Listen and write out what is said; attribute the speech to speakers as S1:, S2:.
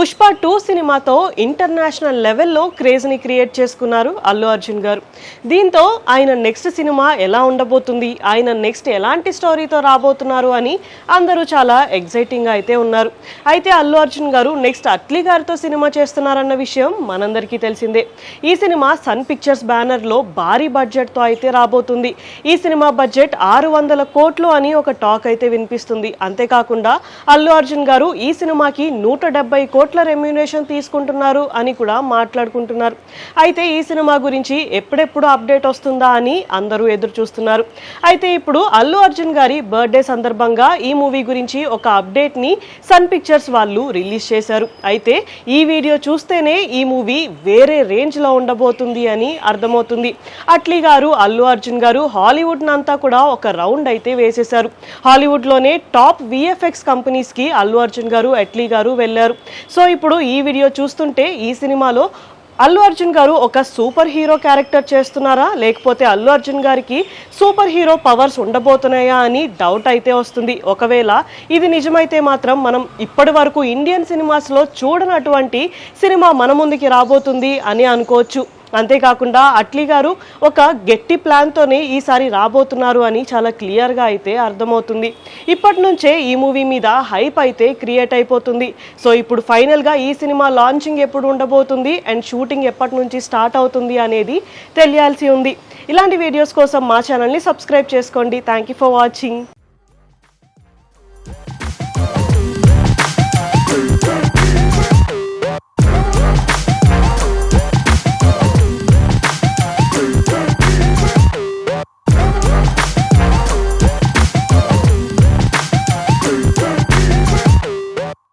S1: Pushpa two సినిమాతో international లెవెల్లో క్రేజ్ని create చేసుకున్నారు అల్లు అర్జున్ గారు. దీంతో ఆయన నెక్స్ట్ సినిమా ఎలా ఉండబోతుంది ఆయన నెక్స్ట్ ఎలాంటి స్టోరీతో రాబోతున్నారు అని అందరూ చాలా ఎగ్జైటింగ్గా అయితే ఉన్నారు. అయితే అల్లు అర్జున్ గారు నెక్స్ట్ అట్లీ గారితో సినిమా చేస్తున్నారన్న విషయం మనందరికీ తెలిసిందే. ఈ సినిమా సన్ పిక్చర్స్ బ్యానర్లో భారీ బడ్జెట్తో అయితే రాబోతుంది. ఈ సినిమా బడ్జెట్ ఆరు వందల కోట్లు అని ఒక టాక్ అయితే వినిపిస్తుంది. అంతేకాకుండా అల్లు అర్జున్ గారు ఈ సినిమాకి నూట డెబ్బై కోట్లు రెమ్యునేషన్ తీసుకుంటున్నారు అని కూడా మాట్లాడుకుంటున్నారు. అయితే ఈ సినిమా గురించి ఎప్పుడెప్పుడు అప్డేట్ వస్తుందా అని అందరూ ఎదురు చూస్తున్నారు. అయితే ఇప్పుడు అల్లు అర్జున్ గారి బర్త్డే సందర్భంగా ఈ మూవీ గురించి ఒక అప్డేట్ని సన్ పిక్చర్స్ వాళ్ళు రిలీజ్ చేశారు. అయితే ఈ వీడియో చూస్తేనే ఈ మూవీ వేరే రేంజ్లో ఉండబోతుంది అని అర్థమవుతుంది. అట్లీ గారు అల్లు అర్జున్ గారు హాలీవుడ్ అంతా కూడా ఒక రౌండ్ అయితే వేసేశారు. హాలీవుడ్లోనే టాప్ విఎఫ్ఎక్స్ కంపెనీస్కి అల్లు అర్జున్ గారు అట్లీ గారు వెళ్ళారు సో ఇప్పుడు ఈ వీడియో చూస్తుంటే ఈ సినిమాలో అల్లు అర్జున్ గారు ఒక సూపర్ హీరో క్యారెక్టర్ చేస్తున్నారా? లేకపోతే అల్లు అర్జున్ గారికి సూపర్ హీరో పవర్స్ ఉండబోతున్నాయా అని డౌట్ అయితే వస్తుంది. ఒకవేళ ఇది నిజమైతే మాత్రం మనం ఇప్పటి వరకు ఇండియన్ సినిమాస్లో చూడనటువంటి సినిమా మన ముందుకి రాబోతుంది అని అనుకోవచ్చు. అంతేకాకుండా అట్లీ గారు ఒక గట్టి ప్లాన్తోనే ఈసారి రాబోతున్నారు అని చాలా క్లియర్గా అయితే అర్థమవుతుంది. ఇప్పటి నుంచే ఈ మూవీ మీద హైప్ అయితే క్రియేట్ అయిపోతుంది. సో ఇప్పుడు ఫైనల్గా ఈ సినిమా లాంచింగ్ ఎప్పుడు ఉండబోతుంది అండ్ షూటింగ్ ఎప్పటి నుంచి స్టార్ట్ అవుతుంది అనేది తెలియాల్సి ఉంది. ఇలాంటి వీడియోస్ కోసం మా ఛానల్ని సబ్స్క్రైబ్ చేసుకోండి. Thank you for watching